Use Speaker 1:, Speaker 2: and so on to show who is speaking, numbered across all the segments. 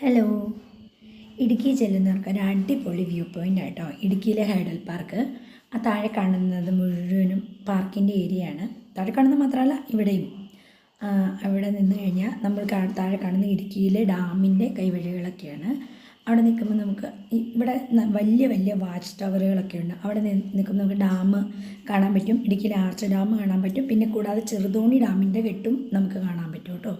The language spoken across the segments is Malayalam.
Speaker 1: ഹലോ ഇടുക്കി ചെല്ലുന്നവർക്ക് ഒരു അടിപൊളി വ്യൂ പോയിന്റ് ആട്ടോ. ഇടുക്കിയിലെ ഹൈഡൽ പാർക്ക് ആ താഴെ കാണുന്നത് മുഴുവനും പാർക്കിന്റെ ഏരിയയാണ് താഴെ കാണുന്നത് മാത്രമല്ല ഇവിടെയും. അവിടെ നിന്ന് കഴിഞ്ഞാൽ നമ്മൾ താഴെ കാണുന്ന ഇടുക്കിയിലെ ഡാമിന്റെ കൈവഴികളൊക്കെയാണ്. അവിടെ നിൽക്കുമ്പോൾ നമുക്ക് ഇവിടെ വലിയ വലിയ വാച്ച് ടവറുകളൊക്കെ ഉണ്ട്. അവിടെ നിൽക്കുമ്പോൾ നമുക്ക് ഡാം കാണാൻ പറ്റും. ഇടുക്കിയിലെ ആർച്ച് ഡാം കാണാൻ പറ്റും. പിന്നെ കൂടാതെ ചെറുതോണി ഡാമിന്റെ കെട്ടും നമുക്ക് കാണാൻ പറ്റും കേട്ടോ.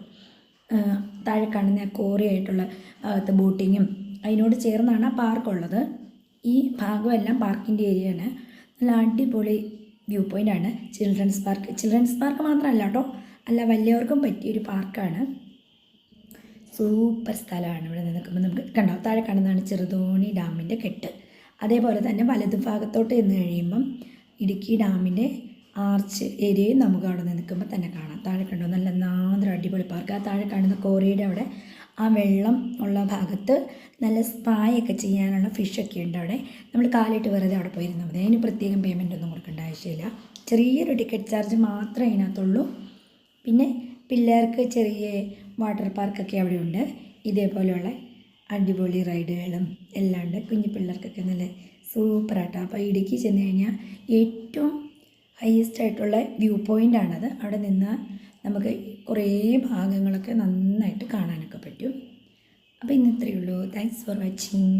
Speaker 1: താഴെ കാണുന്ന കോറിയായിട്ടുള്ള ഭാഗത്ത് ബോട്ടിങ്ങും അതിനോട് ചേർന്നാണ് ആ പാർക്കുള്ളത്. ഈ ഭാഗമെല്ലാം പാർക്കിന്റെ ഏരിയയാണ്. നല്ല അടിപൊളി വ്യൂ പോയിന്റാണ് ചിൽഡ്രൻസ് പാർക്ക്. ചിൽഡ്രൻസ് പാർക്ക് മാത്രമല്ല കേട്ടോ അല്ല വലിയവർക്കും പറ്റിയൊരു പാർക്കാണ്. സൂപ്പർ സ്ഥലമാണ് ഇവിടെ നിൽക്കുമ്പോൾ നമുക്ക് കണ്ടോ? താഴെ കാണുന്നതാണ് ചെറുതോണി ഡാമിന്റെ കെട്ട്. അതേപോലെ തന്നെ വലതുഭാഗത്തോട്ട് ചെന്ന് കഴിയുമ്പം ഇടുക്കി ഡാമിന്റെ ആർച്ച് ഏരിയയും നമുക്ക് അവിടെ നിന്ന് നിൽക്കുമ്പോൾ തന്നെ കാണാം. താഴെ കണ്ടോ? നല്ല നാന്തരം അടിപൊളി പാർക്ക് ആ താഴെ കാണുന്ന കോറിയുടെ അവിടെ ആ വെള്ളം ഉള്ള ഭാഗത്ത് നല്ല സ്പായൊക്കെ ചെയ്യാനുള്ള ഫിഷൊക്കെ ഉണ്ട് അവിടെ. നമ്മൾ കാലിട്ട് വെറുതെ അവിടെ പോയിരുന്നാൽ മതി. അതിന് പ്രത്യേകം പേയ്മെന്റ് ഒന്നും കൊടുക്കേണ്ട ആവശ്യമില്ല. ചെറിയൊരു ടിക്കറ്റ് ചാർജ് മാത്രമേ അതിനകത്തുള്ളൂ. പിന്നെ പിള്ളേർക്ക് ചെറിയ വാട്ടർ പാർക്കൊക്കെ അവിടെ ഉണ്ട്. ഇതേപോലെയുള്ള അടിപൊളി റൈഡുകളും എല്ലാം ഉണ്ട്. കുഞ്ഞു പിള്ളേർക്കൊക്കെ നല്ല സൂപ്പറായിട്ട് അപ്പോൾ ഇടുക്കി ചെന്ന് കഴിഞ്ഞാൽ ഏറ്റവും ഹയസ്റ്റ് ആയിട്ടുള്ള വ്യൂ പോയിന്റ് ആണത്. അവിടെ നിന്ന് നമുക്ക് കുറേ ഭാഗങ്ങളൊക്കെ നന്നായിട്ട് കാണാനൊക്കെ പറ്റും. അപ്പോൾ ഇന്ന് ഇത്രയേ ഉള്ളൂ. Thanks for watching